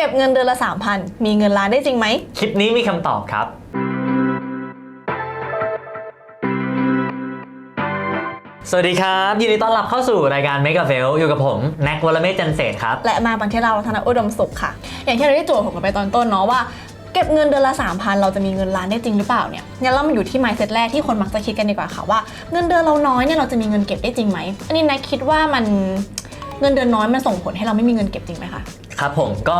เก็บเงินเดือนละ 3,000 มีเงินล้านได้จริงไหม คลิปนี้มีคำตอบครับ สวัสดีครับ ยินดีต้อนรับเข้าสู่รายการ Make a f a i l อยู่กับผม แน็กวลเมศจันเศษครับ และมาบันเทเราธนอุดมสุขค่ะ อย่างที่เราได้โจทย์ผมกันไปตอนต้นเนาะว่าเก็บเงินเดือนละ 3,000 เราจะมีเงินล้านได้จริงหรือเปล่าเนี่ยงั้นเรามาอยู่ที่ mindset แรกที่คนมักจะคิดกันดีกว่าค่ะว่าเงินเดือนเราน้อยเนี่ยเราจะมีเงินเก็บได้จริงไหม อันนี้แน็กคิดว่ามันเงินเดือนน้อยมันส่งผลให้เราไม่มีเงินเก็บจริงไหมคะ ครับผมก็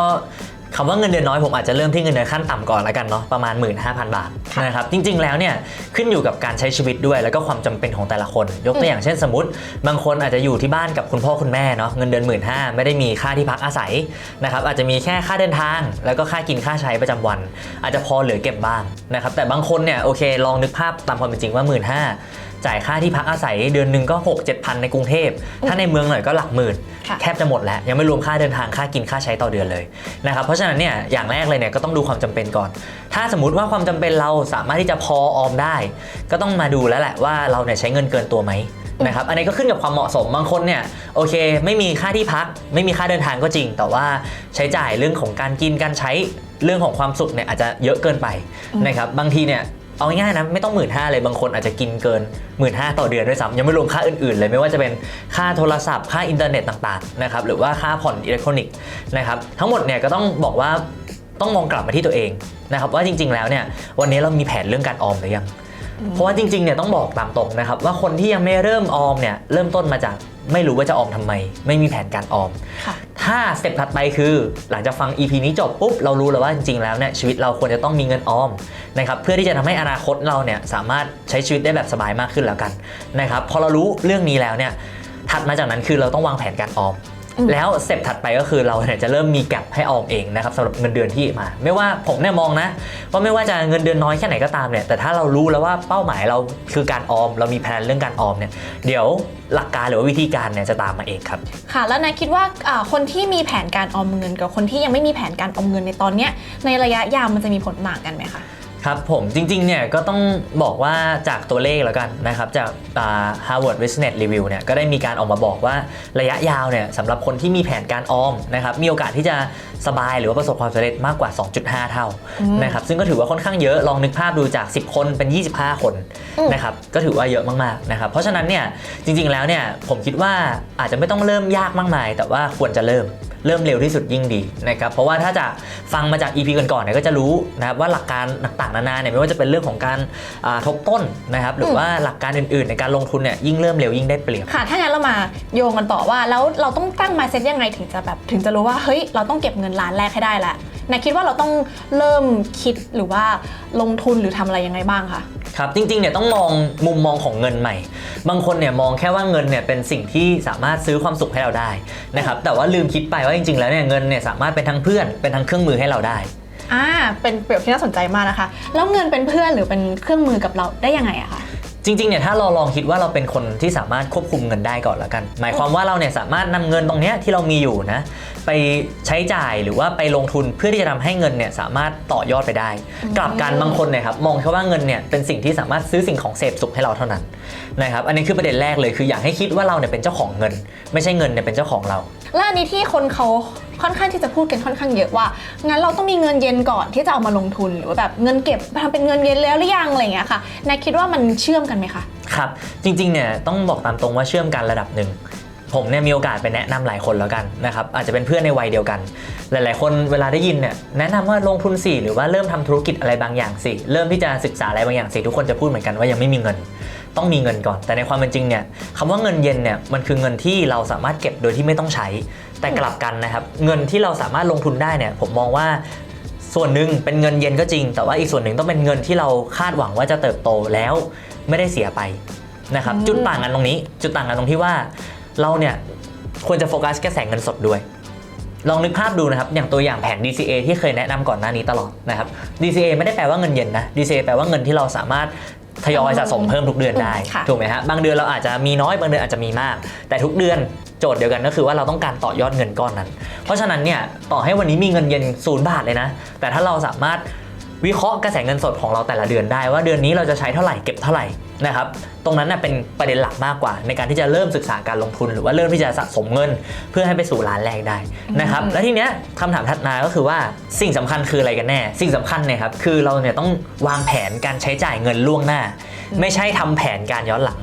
คำว่าเงินเดือนน้อยผมอาจจะเริ่มที่เงินเดือนขั้นต่ำก่อนแล้วกันเนาะประมาณ 15,000 บาทค่ะนะครับจริงๆแล้วเนี่ยขึ้นอยู่กับการใช้ชีวิตด้วย แล้วก็ความจำเป็นของแต่ละคน ยกตัวอย่างเช่นสมมติ บางคนอาจจะอยู่ที่บ้านกับคุณพ่อคุณแม่เนาะเงินเดือน1 5ื่นไม่ได้มีค่าที่พักอาศัยนะครับอาจจะมีแค่ค่าเดินทาง แล้วก็ค่ากินค่าใช้ประจำวัน อาจจะพอเหลือเก็บบ้างนะครับแต่บางคนเนี่ยโอเคลองนึกภาพตามความเป็นจริงว่า 1 5ื่น จ่ายค่าที่พักอาศัยเดือนหนึ่งก็ 6 7พันในกรุงเทพ ถ้าในเมืองหน่อยก็หลักหมื่นค่ะแทบจะหมดแล้ว ยังไม่รวมค่าเดินทางค่ากินค่าใช้ต่อเดือนเลยนะครับเพราะฉะนั้นเนี่ยอย่างแรกเลยเนี่ยก็ต้องดูความจำเป็นก่อน ถ้าสมมติว่าความจำเป็นเราสามารถที่จะพอออมได้ ก็ต้องมาดูแล้วแหละว่าเราเนี่ยใช้เงินเกินตัวไหมนะครับอันนี้ก็ขึ้นกับความเหมาะสมบางคนเนี่ยโอเค ไม่มีค่าที่พัก ไม่มีค่าเดินทางก็จริง แต่ว่าใช้จ่ายเรื่องของการกินการใช้เรื่องของความสุขเนี่ยอาจจะเยอะเกินไปนะครับบางทีเนี่ย เอาง่ายๆนะไม่ต้องหมื่นห้าเลยบางคนอาจจะกินเกินหมื่นห้าต่อเดือนด้วยซ้ำยังไม่รวมค่าอื่นๆเลยไม่ว่าจะเป็นค่าโทรศัพท์ค่าอินเทอร์เน็ตต่างๆนะครับหรือว่าค่าผ่อนอิเล็กทรอนิกส์นะครับทั้งหมดเนี่ยก็ต้องบอกว่าต้องมองกลับมาที่ตัวเองนะครับว่าจริง ๆ แล้วเนี่ยวันนี้เรามีแผนเรื่องการออมหรือยังเพราะว่าจริงๆเนี่ยต้องบอกตามตรงนะครับว่าคนที่ยังไม่เริ่มออมเนี่ยเริ่มต้นมาจาก ไม่รู้ว่าจะออมทำไม ไม่มีแผนการออมค่ะถ้าสเต็ปถัดไปคือ หลังจากฟัง EP นี้จบปุ๊บเรารู้แล้วว่าจริงๆแล้วเนี่ยชีวิตเราควรจะต้องมีเงินออมนะครับเพื่อที่จะทำให้อนาคตเราเนี่ยสามารถใช้ชีวิตได้แบบสบายมากขึ้นแล้วกันนะครับพอเรารู้เรื่องนี้แล้วเนี่ยถัดมาจากนั้นคือเราต้องวางแผนการออมอืม แล้วสเต็ปถัดไปก็คือเราเนี่ยจะเริ่มมีแก็บให้ออมเองนะครับสำหรับเงินเดือนที่มา ไม่ว่าผมเนี่ยมองนะว่าไม่ว่าจะเงินเดือนน้อยแค่ไหนก็ตามเนี่ยแต่ถ้าเรารู้แล้วว่าเป้าหมายเราคือการออม เรามีแผนเรื่องการออมเนี่ยเดี๋ยวหลักการหรือว่าวิธีการเนี่ยจะตามมาเองครับค่ะ แล้วนายคิดว่าอ่าคนที่มีแผนการออมเงิน กับคนที่ยังไม่มีแผนการออมเงินในตอนเนี้ยในระยะยาวมันจะมีผลต่างกันไหมคะ ครับผมจริงๆเนี่ยก็ต้องบอกว่าจากตัวเลขแล้วกันนะครับจากอ่า Harvard Business Review เนี่ยก็ได้มีการออกมาบอกว่าระยะยาวเนี่ยสำหรับคนที่มีแผนการออมนะครับมีโอกาสที่จะสบายหรือว่าประสบความสำเร็จมากกว่า 2.5 เท่าอืมนะครับซึ่งก็ถือว่าค่อนข้างเยอะลองนึกภาพดูจาก 10 คนเป็น 25 คนอืมนะครับก็ถือว่าเยอะมากๆนะครับเพราะฉะนั้นเนี่ยจริงๆแล้วเนี่ยผมคิดว่าอาจจะไม่ต้องเริ่มยากมากมาย แต่ว่าควรจะเริ่ม เริ่มเร็วที่สุดยิ่งดีนะครับเพราะว่าถ้าจะฟังมาจาก EP ก่อนๆเนี่ยก็จะรู้นะครับว่าหลักการต่างๆนานาเนี่ยไม่ว่าจะเป็นเรื่องของการอ่าทบต้นนะครับหรือว่าหลักการอื่นๆ ในการลงทุนเนี่ยยิ่งเริ่มเร็วยิ่งได้เปรียบค่ะถ้างั้นเรามาโยงกันต่อว่าแล้วเราต้องตั้ง mindset ยังไงถึงจะแบบถึงจะรู้ว่าเฮ้ยเราต้องเก็บเงินล้านแรกให้ได้ละ นายคิดว่าเราต้องเริ่มคิดหรือว่าลงทุนหรือทำอะไรยังไงบ้างคะครับจริงๆเนี่ยต้องมองมุมมองของเงินใหม่ บางคนเนี่ยมองแค่ว่าเงินเนี่ยเป็นสิ่งที่สามารถซื้อความสุขให้เราได้นะครับแต่ว่าลืมคิดไปว่าจริงๆแล้วเนี่ยเงินเนี่ยสามารถเป็นทั้งเพื่อนเป็นทั้งเครื่องมือให้เราได้อ่าเป็นเปรียบที่น่าสนใจมากนะคะ แล้วเงินเป็นเพื่อนหรือเป็นเครื่องมือกับเราได้ยังไงอะคะจริงๆเนี่ยถ้าเราลองคิดว่าเราเป็นคนที่สามารถควบคุมเงินได้ก่อนละกัน หมายความว่าเราเนี่ยสามารถนำเงินตรงเนี้ยที่เรามีอยู่นะ ไปใช้จ่ายหรือว่าไปลงทุนเพื่อที่จะทำให้เงินเนี่ยสามารถต่อยอดไปได้ กลับกันบางคนเนี่ยครับมองแค่ว่าเงินเนี่ยเป็นสิ่งที่สามารถซื้อสิ่งของเสพสุขให้เราเท่านั้นนะครับอันนี้คือประเด็นแรกเลยคืออยากให้คิดว่าเราเนี่ยเป็นเจ้าของเงิน ไม่ใช่เงินเนี่ยเป็นเจ้าของเรา และอันนี้ที่คนเขาค่อนข้างที่จะพูดกันค่อนข้างเยอะว่า งั้นเราต้องมีเงินเย็นก่อนที่จะเอามาลงทุนหรือว่าแบบเงินเก็บทำเป็นเงินเย็นแล้วหรือยังอะไรอย่างเงี้ยค่ะนายคิดว่ามันเชื่อมกันไหมคะ ครับ จริงๆเนี่ยต้องบอกตามตรงว่าเชื่อมกันระดับหนึ่ง ผมเนี่ยมีโอกาสไปแนะนำหลายคนแล้วกันนะครับอาจจะเป็นเพื่อนในวัยเดียวกัน หลาย ๆ คนเวลาได้ยินเนี่ยแนะนำว่าลงทุนสิหรือว่าเริ่มทำธุรกิจอะไรบางอย่างสิเริ่มที่จะศึกษาอะไรบางอย่างสิทุกคนจะพูดเหมือนกันว่ายังไม่มีเงิน ต้องมีเงินก่อน แต่ในความเป็นจริงเนี่ยคำว่าเงินเย็นเนี่ยมันคือเงินที่เราสามารถเก็บโดยที่ไม่ต้องใช้ แต่กลับกันนะครับเงินที่เราสามารถลงทุนได้เนี่ยผมมองว่าส่วนหนึ่งเป็นเงินเย็นก็จริง แต่ว่าอีกส่วนหนึ่งต้องเป็นเงินที่เราคาดหวังว่าจะเติบโตแล้วไม่ได้เสียไปนะครับจุดต่างกันตรงนี้ จุดต่างกันตรงที่ว่า เราเนี่ยควรจะโฟกัสแค่แสงเงินสดด้วย ลองนึกภาพดูนะครับ อย่างตัวอย่างแผน DCA ที่เคยแนะนำก่อนหน้านี้ตลอดนะครับ DCA ไม่ได้แปลว่าเงินเย็นนะ DCA แปลว่าเงินที่เราสามารถทยอยสะสมเพิ่มทุกเดือนได้ค่ะถูกไหมฮะ บางเดือนเราอาจจะมีน้อย บางเดือนอาจจะมีมาก แต่ทุกเดือนโจทย์เดียวกันก็คือว่าเราต้องการต่อยอดเงินก้อนนั้น เพราะฉะนั้นเนี่ยต่อให้วันนี้มีเงินเย็นศูนย์บาทเลยนะ แต่ถ้าเราสามารถ วิเคราะห์กระแสเงินสดของเราแต่ละเดือนได้ว่าเดือนนี้เราจะใช้เท่าไหร่เก็บเท่าไหร่นะครับตรงนั้นน่ะเป็นประเด็นหลักมากกว่า ในการที่จะเริ่มศึกษาการลงทุน หรือว่าเริ่มที่จะสะสมเงิน เพื่อให้ไปสู่ล้านแรกได้นะครับอืมและทีเนี้ยคำถามถัดมาก็คือว่าสิ่งสำคัญคืออะไรกันแน่ สิ่งสำคัญเนี่ยครับคือเราเนี่ยต้องวางแผนการใช้จ่ายเงินล่วงหน้า ไม่ใช่ทำแผนการย้อนหลัง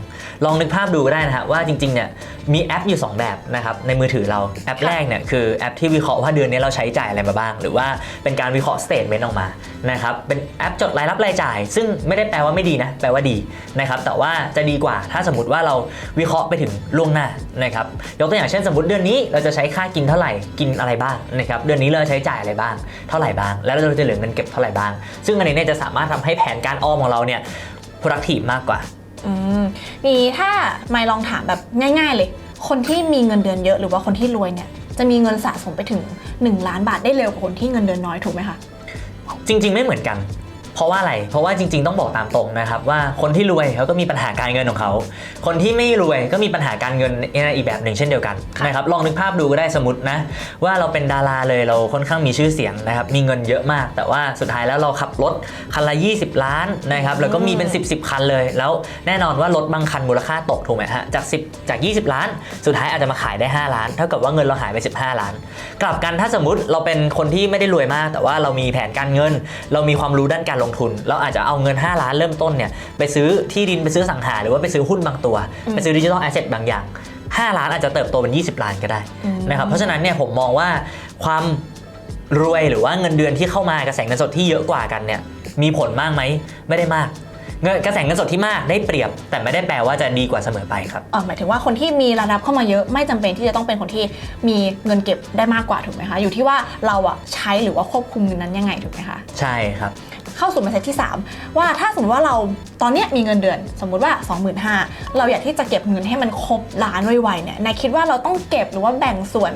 ลองนึกภาพดูก็ได้นะฮะว่าจริงๆเนี่ยมีแอปอยู่ 2 แบบนะครับในมือถือเราแอปแรกเนี่ยคือแอปที่วิเคราะห์ว่าเดือนนี้เราใช้จ่ายอะไรมาบ้าง หรือว่าเป็นการวิเคราะห์สเตทเมนต์ออกมานะครับเป็นแอปจดรายรับรายจ่าย ซึ่งไม่ได้แปลว่าไม่ดีนะแปลว่าดีนะครับแต่ว่าจะดีกว่าถ้าสมมติว่าเราวิเคราะห์ไปถึงล่วงหน้านะครับยกตัวอย่างเช่นสมมติเดือนนี้เราจะใช้ค่ากินเท่าไหร่กินอะไรบ้างนะครับเดือนนี้เราใช้จ่ายอะไรบ้าง เท่าไหร่บ้าง แล้วเราจะเหลือเงินเก็บเท่าไหร่บ้าง ซึ่งอันนี้เนี่ยจะสามารถทำให้แผนการออมของเราเนี่ย productive มากกว่า อืมนี่ถ้าไม่ลองถามแบบง่าย ๆ เลย คนที่มีเงินเดือนเยอะหรือว่าคนที่รวยเนี่ยจะมีเงินสะสมไปถึง 1 ล้านบาทได้เร็วกว่าคนที่เงินเดือนน้อยถูกไหมคะ จริง ๆ ไม่เหมือนกัน เพราะว่าอะไร เพราะว่าจริงๆต้องบอกตามตรงนะครับว่าคนที่รวยเขาก็มีปัญหาการเงินของเขา คนที่ไม่รวยก็มีปัญหาการเงินอีกแบบหนึ่งเช่นเดียวกันนะครับลองนึกภาพดูก็ได้สมมตินะว่าเราเป็นดาราเลยเราค่อนข้างมีชื่อเสียงนะครับมีเงินเยอะมาก แต่ว่าสุดท้ายแล้วเราขับรถคันละ 20 ล้านนะครับแล้วก็มีเป็น 10 10คันเลย แล้วแน่นอนว่ารถบางคันมูลค่าตกถูกไหมฮะจาก 10 จาก 20 ล้าน สุดท้ายอาจจะมาขายได้ 5 ล้าน เท่ากับว่าเงินเราหายไป 15 ล้าน กลับกันถ้าสมมติเราเป็นคนที่ไม่ได้รวยมาก แต่ว่าเรามีแผนการเงิน เรามีความรู้ด้านการลงทุน เราอาจจะเอาเงิน 5 ล้านเริ่มต้นเนี่ยไปซื้อที่ดินไปซื้อสังหา หรือว่าไปซื้อหุ้นบางตัวอืมไปซื้อดิจิทัลแอสเซทบางอย่าง 5 ล้านอาจจะเติบโตเป็น 20 ล้านก็ได้อืมนะครับเพราะฉะนั้นเนี่ยผมมองว่าความรวยหรือว่าเงินเดือนที่เข้ามากระแสเงินสดที่เยอะกว่ากันเนี่ยมีผลมากไหมไม่ได้มากเงินกระแสเงินสดที่มากได้เปรียบ แต่ไม่ได้แปลว่าจะดีกว่าเสมอไปครับอ๋อหมายถึงว่าคนที่มีรายรับเข้ามาเยอะไม่จำเป็นที่จะต้องเป็นคนที่มีเงินเก็บได้มากกว่าถูกไหมคะ อยู่ที่ว่าเราอะใช้หรือว่าควบคุมเงินนั้นยังไงถูกไหมคะ ใช่ครับ เข้าสู่มาเซตที่ 3 ว่าถ้าสมมติว่าเราตอนเนี้ยมีเงินเดือน สมมุติว่า 25,000เราอยากที่จะเก็บเงินให้มันครบล้านไวๆเนี่ยนายคิดว่าเราต้องเก็บหรือว่าแบ่งส่วน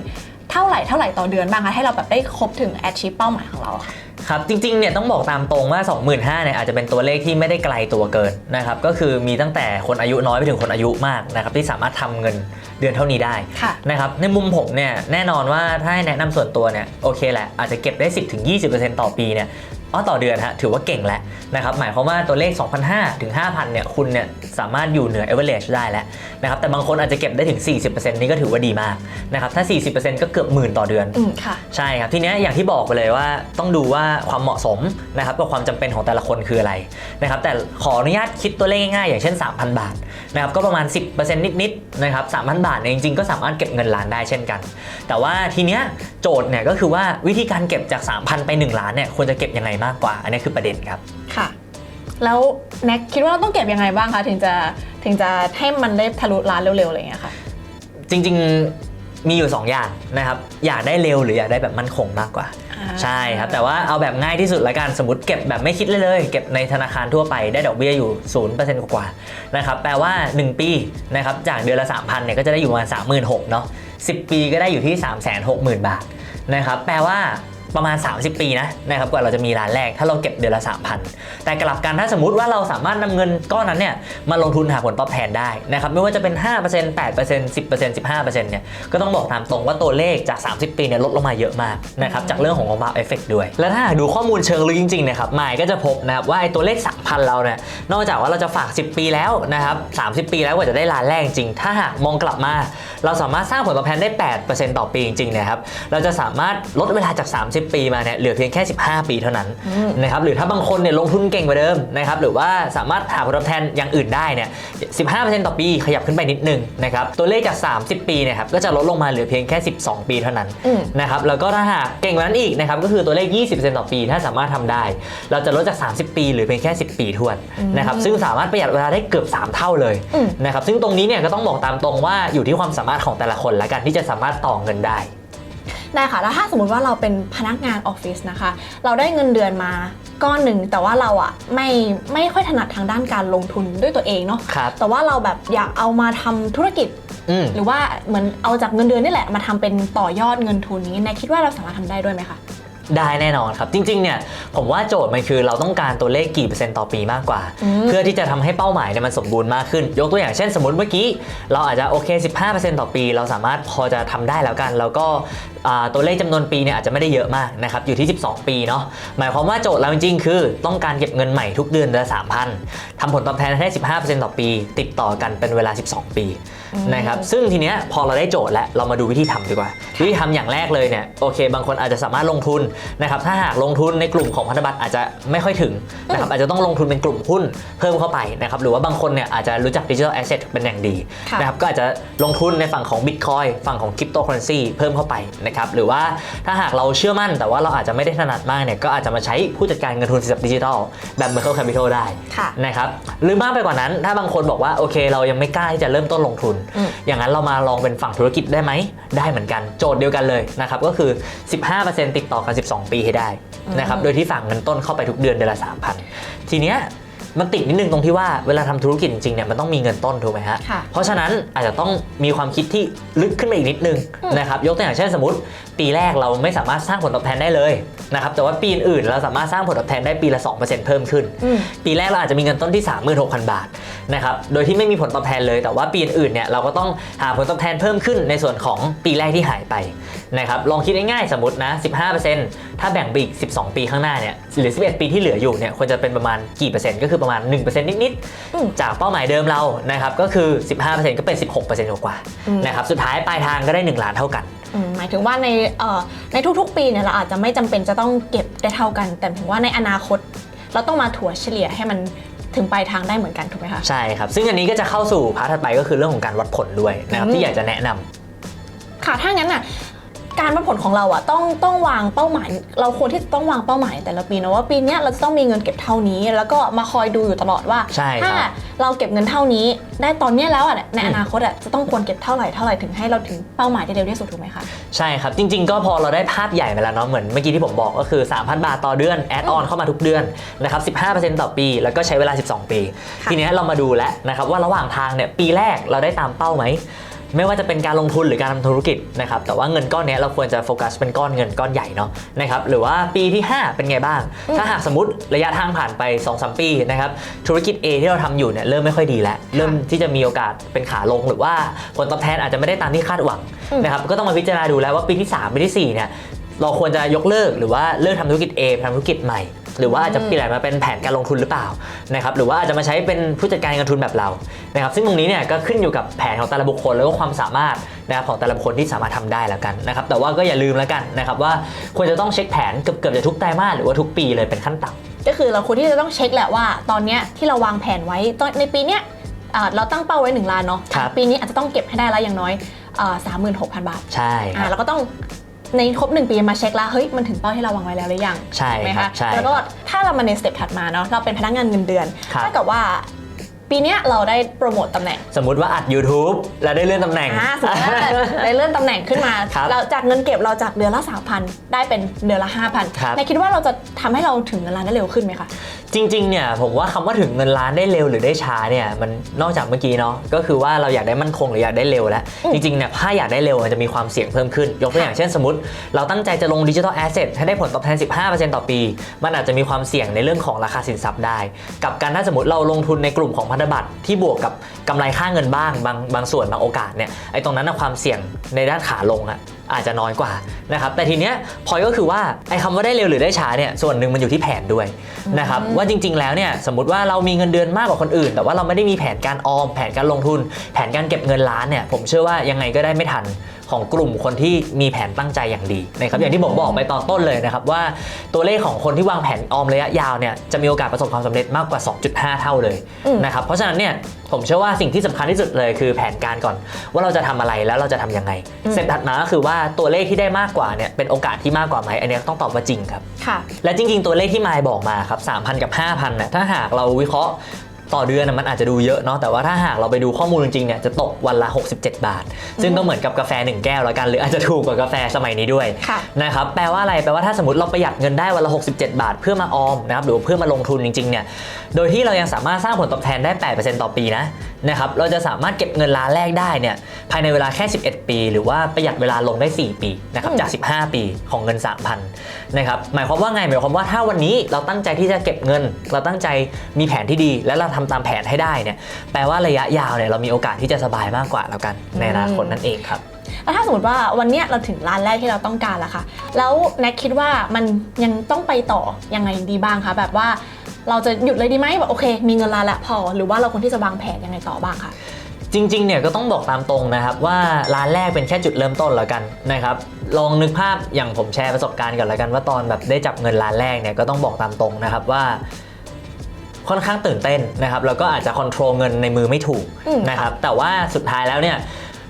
เท่าไหร่เท่าไหร่ต่อเดือนบ้างคะให้เราแบบได้ครบถึง achieve เป้าหมายของเราอะค่ะครับจริงๆเนี่ยต้องบอกตามตรงว่า 25,000เนี่ยอาจจะเป็นตัวเลขที่ไม่ได้ไกลตัวเกินนะครับก็คือมีตั้งแต่คนอายุน้อยไปถึงคนอายุมากนะครับที่สามารถทำเงินเดือนเท่านี้ได้ค่ะนะครับในมุมผมเนี่ยแน่นอนว่าถ้าให้แนะนำส่วนตัวเนี่ยโอเคแหละอาจจะเก็บได้ 10-20%ต่อปีเนี่ย อ๋อต่อเดือนฮะถือว่าเก่งแล้วนะครับหมายความว่าตัวเลข 2,500 ถึง 5,000 เนี่ยคุณเนี่ยสามารถอยู่เหนือ average ได้แล้วนะครับแต่บางคนอาจจะเก็บได้ถึง 40%นี่ก็ถือว่าดีมากนะครับถ้า 40%ก็เกือบหมื่นต่อเดือนอืมค่ะ ใช่ครับทีเนี้ยอย่างที่บอกไปเลยว่าต้องดูว่าความเหมาะสมนะครับกับความจำเป็นของแต่ละคนคืออะไรนะครับแต่ขออนุญาตคิดตัวเลขง่ายๆอย่างเช่น 3,000 บาทนะครับก็ประมาณ 10%นิดๆนะครับ3,000 บาทเนี่ยจริงๆก็สามารถเก็บเงินล้านได้เช่นกัน แต่ว่าทีเนี้ยโจทย์เนี่ยก็คือว่าวิธีการเก็บจาก 3,000 ไป 1 ล้านเนี่ยควรจะเก็บยังไงมากกว่า อันนี้คือประเด็นครับ ค่ะ แล้วแน็กคิดว่าเราต้องเก็บยังไงบ้างคะถึงจะถึงจะให้มันได้ทะลุล้านเร็วๆอะไรอย่างเงี้ยค่ะ จริงๆมีอยู่ 2 อย่างนะครับ อยากได้เร็วหรืออยากได้แบบมั่นคงมากกว่า ใช่ครับ แต่ว่าเอาแบบง่ายที่สุดละกันสมมติเก็บแบบไม่คิดเลยเลย เก็บในธนาคารทั่วไปได้ดอกเบี้ยอยู่0%กว่าๆนะครับแปลว่า 1 ปีนะครับจากเดือนละ 3,000เนี่ยก็จะได้อยู่ประมาณ36,000เนาะ10 ปีก็ได้อยู่ที่ 360,000 บาทนะครับแปลว่า ประมาณ 30 ปีนะนะครับกว่าเราจะมีร้านแรกถ้าเราเก็บเดือนละ 3,000 แต่กลับกันถ้าสมมติว่าเราสามารถนำเงินก้อนนั้นเนี่ยมาลงทุนหาผลตอบแทนได้นะครับไม่ว่าจะเป็น 5% 8% 10% 15%เนี่ยก็ต้องบอกตามตรงว่าตัวเลขจาก 30 ปีเนี่ยลดลงมาเยอะมากนะครับจากเรื่องของ compound effect ด้วย และถ้าดูข้อมูลเชิงลึกจริงๆเนะครับหมายก็จะพบนะครับว่าไอ้ตัวเลข 3,000 เราเนี่ยนอกจากว่าเราจะฝาก 10 ปีแล้วนะครับ30 ปีแล้วกว่าจะได้ล้านแรกจริง ถ้าหากมองกลับมา เราสามารถสร้างผลตอบแทนได้ 8%ต่อปีจริงๆเนะครับเราจะสามารถลดเวลาจาก 30ปีมาเนี่ยเหลือเพียงแค่ 15 ปีเท่านั้นอืมนะครับหรือถ้าบางคนเนี่ยลงทุนเก่งกว่าเดิมนะครับหรือว่าสามารถหาผลตอบแทนอย่างอื่นได้เนี่ย 15%ต่อปีขยับขึ้นไปนิดนึงนะครับตัวเลขจาก 30 ปีเนี่ยครับก็จะลดลงมาเหลือเพียงแค่ 12 ปีเท่านั้นอืมนะครับแล้วก็ถ้าหากเก่งกว่านั้นอีกนะครับก็คือตัวเลข 20%ต่อปีถ้าสามารถทำได้ เราจะลดจาก 30 ปีเหรือเพียงแค่ 10 ปีทวนนะครับซึ่งสามารถประหยัดเวลาได้เกือบ 3 เท่าเลยอืมนะครับซึ่งตรงนี้เนี่ยก็ต้องบอกตามตรงว่าอยู่ที่ความสามารถของแต่ละคนละกันที่จะสามารถต่อเงินได้ ได้ค่ะ แล้วถ้าสมมติว่าเราเป็นพนักงานออฟฟิศนะคะ เราได้เงินเดือนมาก้อนหนึ่งแต่ว่าเราอะไม่ไม่ค่อยถนัดทางด้านการลงทุนด้วยตัวเองเนาะครับ แต่ว่าเราแบบอยากเอามาทำธุรกิจ อืม หรือว่าเหมือนเอาจากเงินเดือนนี่แหละมาทำเป็นต่อยอดเงินทุนนี้นายคิดว่าเราสามารถทำได้ด้วยไหมคะ ได้แน่นอนครับ จริงๆเนี่ยผมว่าโจทย์มันคือเราต้องการตัวเลขกี่เปอร์เซ็นต์ต่อปีมากกว่าอืมเพื่อที่จะทำให้เป้าหมายเนี่ยมันสมบูรณ์มากขึ้น ยกตัวอย่างเช่นสมมติเมื่อกี้ เราอาจจะโอเค 15%ต่อปี เราสามารถพอจะทำได้แล้วกัน แล้วก็อ่าตัวเลขจำนวนปีเนี่ยอาจจะไม่ได้เยอะมากนะครับอยู่ที่ 12 ปีเนาะหมายความว่าโจทย์เราจริงๆ คือ ต้องการเก็บเงินใหม่ทุกเดือนเดือนละ3,000ทำผลตอบแทนให้ได้15%ต่อปี ติดต่อกันเป็นเวลา 12 ปี นะครับซึ่งทีเนี้ยพอเราได้โจทย์แล้วเรามาดูวิธีทำดีกว่า วิธีทำอย่างแรกเลยเนี่ยโอเค บางคนอาจจะสามารถลงทุนนะครับถ้าหากลงทุนในกลุ่มของพันธบัตรอาจจะไม่ค่อยถึงนะครับอาจจะต้องลงทุนเป็นกลุ่มหุ้นเพิ่มเข้าไปนะครับหรือว่าบางคนเนี่ยอาจจะรู้จักดิจิทัลแอสเซทเป็นอย่างดีค่ะนะครับก็อาจจะลงทุนในฝั่งของ Bitcoin ฝั่งของคริปโตเคอเรนซีเพิ่มเข้าไปนะครับหรือว่าถ้าหากเราเชื่อมั่น แต่ว่าเราอาจจะไม่ได้ถนัดมากเนี่ยก็อาจจะมาใช้ผู้จัดการเงินทุนสินทรัพย์ดิจิทัลแบบ Merkle Capital ได้ค่ะนะครับหรือมากไปกว่านั้น ถ้าบางคนบอกว่าโอเค เรายังไม่กล้าที่จะเริ่มต้นลงทุนอืมอย่างนั้นเรามาลองเป็นฝั่งธุรกิจได้ไหม ได้เหมือนกัน โจทย์เดียวกันเลยนะครับก็คือ 15%ติดต่อกัน 12 ปีให้ได้นะครับ โดยที่ฝากเงินต้นเข้าไปทุกเดือนเดือนละ 3,000 ทีเนี้ย มันติดนิดนึงตรงที่ว่าเวลาทำธุรกิจจริงๆเนี่ยมันต้องมีเงินต้นถูกไหมฮะค่ะเพราะฉะนั้นอาจจะต้องมีความคิดที่ลึกขึ้นไปอีกนิดนึงอืมนะครับยกตัวอย่างเช่นสมมติ ปีแรกเราไม่สามารถสร้างผลตอบแทนได้เลยนะครับแต่ว่าปีอื่นๆเราสามารถสร้างผลตอบแทนได้ปีละ 2%เพิ่มขึ้นอืมปีแรกเราอาจจะมีเงินต้นที่ 36,000 บาทนะครับโดยที่ไม่มีผลตอบแทนเลยแต่ว่าปีอื่นๆเนี่ยเราก็ต้องหาผลตอบแทนเพิ่มขึ้นในส่วนของปีแรกที่หายไปนะครับลองคิดง่ายๆสมมตินะ 15% ถ้าแบ่งไปอีก 12 ปีข้างหน้าเนี่ยหรือ 11 ปีที่เหลืออยู่เนี่ยควรจะเป็นประมาณกี่เปอร์เซ็นต์ก็คือประมาณ 1%นิดอืมๆจากเป้าหมายเดิมเรานะครับก็คือ 15%ก็เป็น 16%กว่าอืมๆนะครับสุดท้ายปลายทางก็ได้ 1 ล้านเท่ากันอืมหมายถึงว่าในเอ่อในทุกๆ ปีเนี่ยเราอาจจะไม่จำเป็นจะต้องเก็บได้เท่ากัน แต่ถึงว่าในอนาคต เราต้องมาถั่วเฉลี่ยให้มันถึงปลายทางได้เหมือนกันถูกไหมคะใช่ครับซึ่งอันนี้ก็จะเข้าสู่พาร์ทถัดไปก็คือเรื่องของการวัดผลด้วยนะครับอืมที่อยากจะแนะนำค่ะถ้างั้นน่ะ การวัดผลของเราอะต้องต้องวางเป้าหมาย เราควรที่จะต้องวางเป้าหมาย แต่ละปีนะว่าปีเนี้ยเราจะต้องมีเงินเก็บเท่านี้ แล้วก็มาคอยดูอยู่ตลอดว่า ใช่ครับถ้าเราเก็บเงินเท่านี้ ได้ตอนเนี้ยแล้วอะในอืมอนาคตอะจะต้องควรเก็บเท่าไหร่เท่าไหร่ถึงให้เราถึงเป้าหมายได้เร็วที่สุดถูกไหมคะ ใช่ครับ จริง ๆ ก็พอเราได้ภาพใหญ่ไปแล้วเนาะเหมือนเมื่อกี้ที่ผมบอกก็คือ 3,000 บาทต่อเดือนแอดออนเข้ามาทุกเดือนนะครับ15%ต่อปี แล้วก็ใช้เวลา 12 ปี ค่ะ ทีเนี้ยเรามาดูแล้วนะครับว่าระหว่างทางเนี่ยปีแรกเราได้ตามเป้าไหม ไม่ว่าจะเป็นการลงทุนหรือการทำธุรกิจนะครับแต่ว่าเงินก้อนเนี้ยเราควรจะโฟกัสเป็นก้อนเงินก้อนใหญ่เนาะนะครับหรือว่าปีที่ 5 เป็นไงบ้างอืมถ้าหากสมมติระยะทางผ่านไป 2-3 ปีนะครับธุรกิจ A ที่เราทำอยู่เนี่ยเริ่มไม่ค่อยดีแล้ว เริ่มที่จะมีโอกาสเป็นขาลงหรือว่าผลตอบแทนอาจจะไม่ได้ตามที่คาดหวังอืมนะครับก็ต้องมาพิจารณาดูแล้วว่าปีที่ 3 ปีที่4เนี่ยเราควรจะยกเลิกหรือว่าเลิกทำธุรกิจ A ไปทำธุรกิจใหม่ หรือว่าอาจจะเปลี่ยนมาเป็นแผนการลงทุนหรือเปล่านะครับหรือว่าอาจจะมาใช้เป็นผู้จัดการเงินทุนแบบเรานะครับซึ่งตรงนี้เนี่ยก็ขึ้นอยู่กับแผนของแต่ละบุคคลแล้วก็ความสามารถนะครับของแต่ละบุคคลที่สามารถทำได้แล้วกันนะครับแต่ว่าก็อย่าลืมแล้วกันนะครับว่าควรจะต้องเช็คแผนเกือบเกือบจะทุกไตรมาสหรือว่าทุกปีเลยเป็นขั้นต่ำก็คือเราควรที่จะต้องเช็คแหละว่า ตอนเนี้ยที่เราวางแผนไว้ตอนในปีเนี้ยอ่าเราตั้งเป้าไว้1ล้านเนาะครับปีนี้อาจจะต้องเก็บให้ได้แล้วอย่างน้อยสามหมื่นหกพันบาท ใช่คอ่ารับเราก็ต้อง ในครบหนึ่งปีมาเช็คแล้วเฮ้ยมันถึงเป้าที่เราวางไว้แล้วหรือยังใช่ไหมครัคะบใช่แล้วก็ถ้าเรามาในสเต็ปถัดมาเนาะเราเป็นพนักงานเงินเดือนครับถ้ากับว่าปีเนี้ยเราได้โปรโมตตำแหน่ง สมมุติว่าอัด YouTube แล้วได้เลื่อนตำแหน่งอ่าสมมติว่าได้เลื่อนตำแหน่งขึ้นมาครับเราจากเงินเก็บเราจากเดือนละ 3,000 ได้เป็นเดือนละครับ5,000นายคิดว่าเราจะทำให้เราถึงเงินล้านได้เร็วขึ้นไหมคะจริงๆเนี่ยผมว่าคำว่าถึงเงินล้านได้เร็วหรือได้ช้าเนี่ยมันนอกจากเมื่อกี้เนาะก็คือว่าเราอยากได้มั่นคงหรืออยากได้เร็วแล้ว จริงๆเนี่ยถ้าอยากได้เร็วมันจะมีความเสี่ยงเพิ่มขึ้น ยกตัวอย่างเช่นสมมติ เราตั้งใจจะลงดิจิทัลแอสเซทให้ได้ผลตอบแทน 15%ต่อปี มันอาจจะมีความเสี่ยงในเรื่องของราคาสินทรัพย์ได้ กับการถ้าสมมติเราลงทุนในกลุ่มของพันธบัตรที่บวกกับกำไรค่าเงินบ้างบางบางส่วนบางโอกาสเนี่ยไอ้ตรงนั้นนะความเสี่ยงในด้านขาลงอะ อาจจะน้อยกว่านะครับแต่ทีเนี้ยพอยก็คือว่าไอ้คำว่าได้เร็วหรือได้ช้าเนี่ยส่วนหนึ่งมันอยู่ที่แผนด้วยนะครับว่าจริง ๆ แล้วเนี่ยสมมติว่าเรามีเงินเดือนมากกว่าคนอื่น แต่ว่าเราไม่ได้มีแผนการออม แผนการลงทุน แผนการเก็บเงินล้านเนี่ยผมเชื่อว่ายังไงก็ได้ไม่ทัน ของกลุ่มคนที่มีแผนตั้งใจอย่างดีนะครับอย่างที่ผมบอกไปตอนต้นเลยนะครับว่าตัวเลขของคนที่วางแผนออมระยะยาวเนี่ยจะมีโอกาสประสบความสำเร็จมากกว่า 2.5 เท่าเลยอืมนะครับเพราะฉะนั้นเนี่ยผมเชื่อว่าสิ่งที่สำคัญที่สุดเลยคือแผนการก่อน ว่าเราจะทำอะไรแล้วเราจะทำยังไงอืมเสร็จถัดมาก็คือว่าตัวเลขที่ได้มากกว่าเนี่ยเป็นโอกาสที่มากกว่าไหมอันเนี้ยต้องตอบว่าจริงครับค่ะและจริงๆตัวเลขที่มายบอกมาครับ3,000 กับ 5,000เนี่ยถ้าหากเราวิเคราะห์ ต่อเดือนนะมันอาจจะดูเยอะเนาะแต่ว่าถ้าหากเราไปดูข้อมูลจริงๆเนี่ยจะตกวันละ 67 บาท ซึ่งก็เหมือนกับกาแฟ 1 แก้วแล้วกัน หรืออาจจะถูกกว่ากาแฟสมัยนี้ด้วยค่ะนะครับแปลว่าอะไรแปลว่าถ้าสมมติเราประหยัดเงินได้วันละ 67 บาท เพื่อมาออมนะครับหรือว่าเพื่อมาลงทุนจริงๆเนี่ยโดยที่เรายังสามารถสร้างผลตอบแทนได้ 8%ต่อปีนะนะครับเราจะสามารถเก็บเงินล้านแรกได้เนี่ยภายในเวลาแค่ 11 ปี หรือว่าประหยัดเวลาลงได้ 4 ปีนะครับจาก 15 ปีของเงิน 3,000นะครับหมายความว่าไงหมายความว่าถ้าวันนี้เราตั้งใจที่จะเก็บเงิน เราตั้งใจมีแผนที่ดี และเราทำตามแผนให้ได้เนี่ยแปลว่าระยะยาวเนี่ยเรามีโอกาสที่จะสบายมากกว่าแล้วกันในอนาคตนั่นเองครับแล้วถ้าสมมติว่าวันนี้เราถึงร้านแรกที่เราต้องการแล้วค่ะ แล้วแน็กคิดว่ามันยังต้องไปต่อยังไงดีบ้างคะแบบว่า เราจะหยุดเลยดีไหมแบบโอเค มีเงินล้านแล้วพอ หรือว่าเราควรที่จะวางแผนยังไงต่อบ้างคะจริงๆ เนี่ยก็ต้องบอกตามตรงนะครับว่าร้านแรกเป็นแค่จุดเริ่มต้นแล้วกันนะครับลองนึกภาพอย่างผมแชร์ประสบการณ์ก่อนแล้วกัน ว่าตอนแบบได้จับเงินร้านแรกเนี่ยก็ต้องบอกตามตรงนะครับว่า ค่อนข้างตื่นเต้นนะครับแล้วก็อาจจะควบคุมเงินในมือไม่ถูกอืมนะครับแต่ว่าสุดท้ายแล้วเนี่ย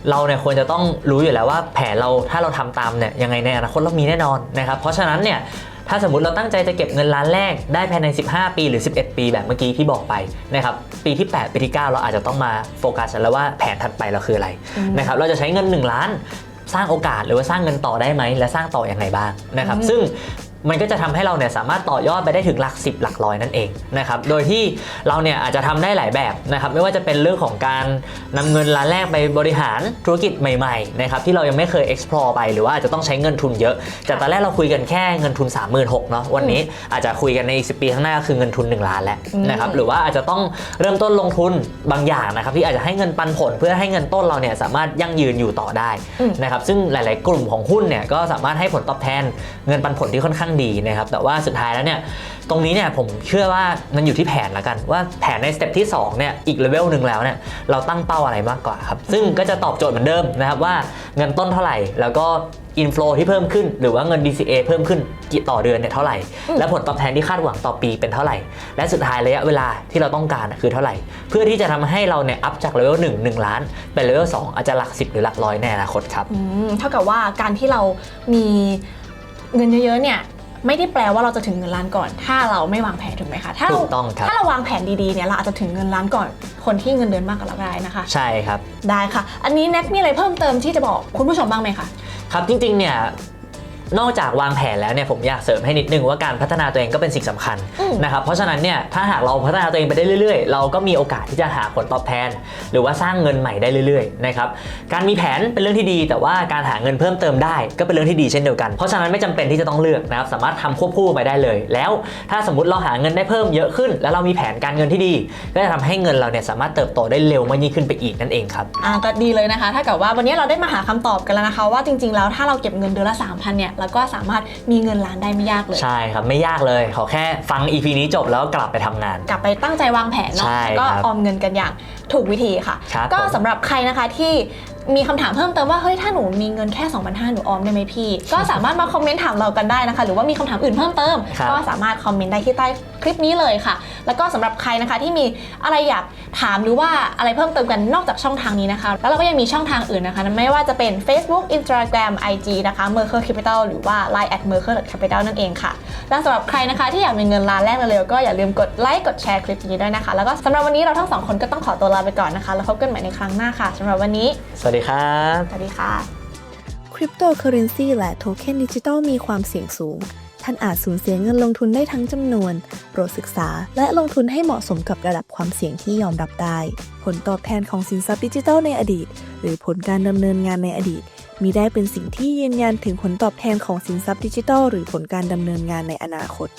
เราเนี่ยควรจะต้องรู้อยู่แล้วว่าแผนเราถ้าเราทำตามเนี่ยยังไงในอนาคตเรามีแน่นอนนะครับเพราะฉะนั้นเนี่ย ถ้าสมมติเราตั้งใจจะเก็บเงินล้านแรกได้ภายใน 15 ปีหรือ 11 ปีแบบเมื่อกี้ที่บอกไปนะครับปีที่ 8 ปีที่ 9 เราอาจจะต้องมาโฟกัสกันแล้วว่าแผนถัดไปเราคืออะไรอืมนะครับเราจะใช้เงิน 1 ล้านสร้างโอกาสหรือว่าสร้างเงินต่อได้ไหม และสร้างต่ออย่างไรบ้างนะครับอืมซึ่ง มันก็จะทำให้เราเนี่ยสามารถต่อยอดไปได้ถึงหลัก 10 หลักร้อยนั่นเองนะครับโดยที่เราเนี่ยอาจจะทำได้หลายแบบนะครับไม่ว่าจะเป็นเรื่องของการนำเงินล้านแรกไปบริหารธุรกิจใหม่ๆนะครับที่เรายังไม่เคย explore ไปหรือว่าอาจจะต้องใช้เงินทุนเยอะจากตอนแรกเราคุยกันแค่เงินทุน 36,000เนาะวันนี้อาจจะคุยกันในอีก10 ปีข้างหน้าคือเงินทุน 1 ล้านแล้วนะครับหรือว่าอาจจะต้องเริ่มต้นลงทุนบางอย่างนะครับที่อาจจะให้เงินปันผลเพื่อให้เงินต้นเราเนี่ยสามารถยั่งยืนอยู่ต่อได้อืมนะครับซึ่งหลาย ๆ กลุ่มของหุ้นเนี่ยก็สามารถให้ผลตอบแทนเงินปันผลที่ค่อนข้างดีนะครับ แต่ว่าสุดท้ายแล้วเนี่ย ตรงนี้เนี่ยผมเชื่อว่ามันอยู่ที่แผนละกัน ว่าแผนในสเต็ปที่2เนี่ย อีกเลเวลหนึ่งแล้วเนี่ย เราตั้งเป้าอะไรมากกว่าครับ ซึ่งก็จะตอบโจทย์เหมือนเดิมนะครับว่าเงินต้นเท่าไหร่ แล้วก็อินฟลูที่เพิ่มขึ้น หรือว่าเงิน DCA เพิ่มขึ้นกี่ต่อเดือนเนี่ยเท่าไหร่ และผลตอบแทนที่คาดหวังต่อปีเป็นเท่าไหร่ และสุดท้ายระยะเวลาที่เราต้องการคือเท่าไหร่ เพื่อที่จะทำให้เราเนี่ยอัพจากเลเวล1 1ล้านเป็นเลเวล2อาจจะหลัก10หรือหลักร้อยในอนาคตครับเท่ากับว่าการที่เรามีเงินเยอะๆเนี่ย ไม่ได้แปลว่าเราจะถึงเงินล้านก่อน ถ้าเราไม่วางแผนถูกไหมคะถ้าเราถูกต้องครับ ถ้าเราวางแผนดีๆเนี่ยเราอาจจะถึงเงินล้านก่อนคนที่เงินเดือนมากกว่าเราได้นะคะ ใช่ครับ ได้ค่ะ อันนี้แน็กมีอะไรเพิ่มเติมที่จะบอกคุณผู้ชมบ้างไหมคะ ครับจริงๆเนี่ย นอกจากวางแผนแล้วเนี่ยผมอยากเสริมให้นิดนึงว่าการพัฒนาตัวเองก็เป็นสิ่งสำคัญอืมนะครับเพราะฉะนั้นเนี่ยถ้าหากเราพัฒนาตัวเองไปได้เรื่อยๆ เราก็มีโอกาสที่จะหาผลตอบแทน หรือว่าสร้างเงินใหม่ได้เรื่อยๆนะครับการมีแผนเป็นเรื่องที่ดี แต่ว่าการหาเงินเพิ่มเติมได้ก็เป็นเรื่องที่ดีเช่นเดียวกันเพราะฉะนั้นไม่จำเป็นที่จะต้องเลือกนะครับสามารถทำควบคู่ไปได้เลย แล้วถ้าสมมติเราหาเงินได้เพิ่มเยอะขึ้น แล้วเรามีแผนการเงินที่ดี ก็จะทำให้เงินเราเนี่ยสามารถเติบโตได้เร็วมากยิ่งขึ้นไปอีกนั่นเองครับอ่าก็ดีเลยนะคะถ้าเกิดว่าวันนี้เราได้มาหาคำตอบกันแล้วนะคะ ว่าจริงๆแล้วถ้าเราเก็บเงินเดือนละ3,000เนี่ยเราก็สามารถมีเงินล้านได้ไม่ยากเลย ใช่ครับไม่ยากเลยขอแค่ฟัง EP นี้จบแล้วกลับไปทำงาน กลับไปตั้งใจวางแผนเนาะใช่ก็ครับออมเงินกันอย่างถูกวิธีค่ะ ครับก็ผม สำหรับใครนะคะที่ มีคำถามเพิ่มเติมว่าเฮ้ยถ้าหนูมีเงินแค่ 2,500หนูออมได้ไหมพี่ ก็สามารถมาคอมเมนต์ถามเรากันได้นะคะ หรือว่ามีคำถามอื่นเพิ่มเติม ครับ ก็สามารถคอมเมนต์ได้ที่ใต้คลิปนี้เลยค่ะ แล้วก็สำหรับใครนะคะที่มีอะไรอยากถามหรือว่าอะไรเพิ่มเติมกันนอกจากช่องทางนี้นะคะ แล้วเราก็ยังมีช่องทางอื่นนะคะไม่ว่าจะเป็น Facebook Instagram IG นะคะ Mercer Capital หรือว่า Line at Mercer Capital นั่นเองค่ะ และสำหรับใครนะคะที่อยากมีเงินล้านแรกเร็วๆก็อย่าลืมกดไลค์กดแชร์คลิปนี้ด้วยนะคะ แล้วก็สำหรับวันนี้เราทั้งสองคนก็ต้องขอตัวลาไปก่อนนะคะ แล้วพบกันใหม่ในครั้งหน้าค่ะสำหรับวันนี้ สวัสดีครับ สวัสดีค่ะคริปโตเคอเรนซีและโทเค็นดิจิตอลมีความเสี่ยงสูง ท่านอาจสูญเสียเงินลงทุนได้ทั้งจำนวน โปรดศึกษา และลงทุนให้เหมาะสมกับระดับความเสี่ยงที่ยอมรับได้ ผลตอบแทนของสินทรัพย์ดิจิทัลในอดีต หรือผลการดำเนินงานในอดีตมีได้เป็นสิ่งที่ยืนยันถึงผลตอบแทนของสินทรัพย์ดิจิทัลหรือผลการดำเนินงานในอนาคต